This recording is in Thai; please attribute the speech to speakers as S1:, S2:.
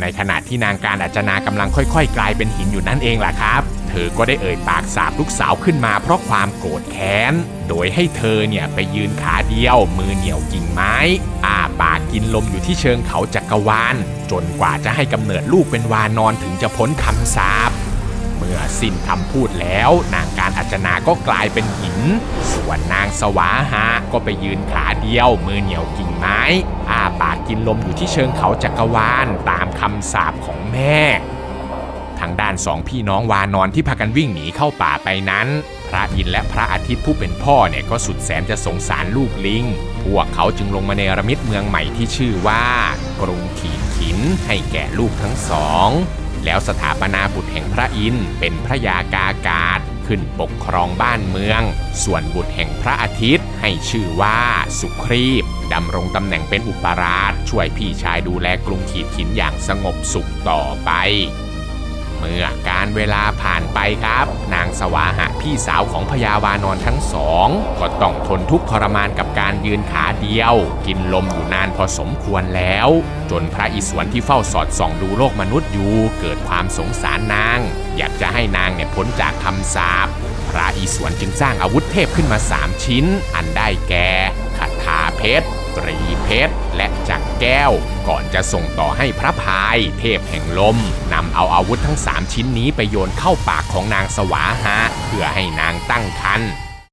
S1: ในขณะที่นางการอาจนากำลังค่อยๆ กลายเป็นหินอยู่นั่นเองล่ะครับ เธอก็ได้เอ่ยปากสาบลูกสาวขึ้นมาเพราะความโกรธแค้น โดยให้เธอเนี่ยไปยืนขาเดียว มือเหนี่ยวกิ่งไม้ อาปากกินลมอยู่ที่เชิงเขาจักรวาล จนกว่าจะให้กำเนิดลูกเป็นวานอนถึงจะพ้นคำสาปเมื่อสิ้นคำพูดแล้ว นางการอัจนาก็กลายเป็นหิน ส่วนนางสวาหะก็ไปยืนขาเดียว มือเหนี่ยวกิ่งไม้อาปาก กินลมอยู่ที่เชิงเขาจักรวาลตามคำสาปของแม่ ทางด้านสองพี่น้องวานอนที่พากันวิ่งหนีเข้าป่าไปนั้น พระอินทร์และพระอาทิตย์ผู้เป็นพ่อเนี่ยก็สุดแสนจะสงสารลูกลิง พวกเขาจึงลงมาเนรมิตเมืองใหม่ที่ชื่อว่ากรุงขีดขินให้แก่ลูกทั้งสอง แล้วสถาปนาบุตรแห่งพระอินทร์เป็นพระยากากาศขึ้นปกครองบ้านเมือง ส่วนบุตรแห่งพระอาทิตย์ ให้ชื่อว่าสุครีบดำรงตำแหน่งเป็นอุปราชช่วยพี่ชายดูแลกรุงขีดขินอย่างสงบสุขต่อไป เมื่อการเวลาผ่านไปครับ นางสวาหะพี่สาวของพญาวานอนทั้งสอง ก็ต้องทนทุกข์ทรมานกับการยืนขาเดียว กินลมอยู่นานพอสมควรแล้ว จนพระอิศวรที่เฝ้าสอดส่องดูโลกมนุษย์อยู่ เกิดความสงสารนาง อยากจะให้นางเนี่ยพ้นจากคำสาป พระอิศวรจึงสร้างอาวุธเทพขึ้นมา 3 ชิ้น อันได้แก่คาถาเพชรตรีเพชร และจักรแก้ว ก่อนจะส่งต่อให้พระพาย เทพแห่งลมนำเอาอาวุธทั้ง 3 ชิ้นนี้ไปโยนเข้าปากของนางสวาหะเพื่อให้นางตั้งครรภ์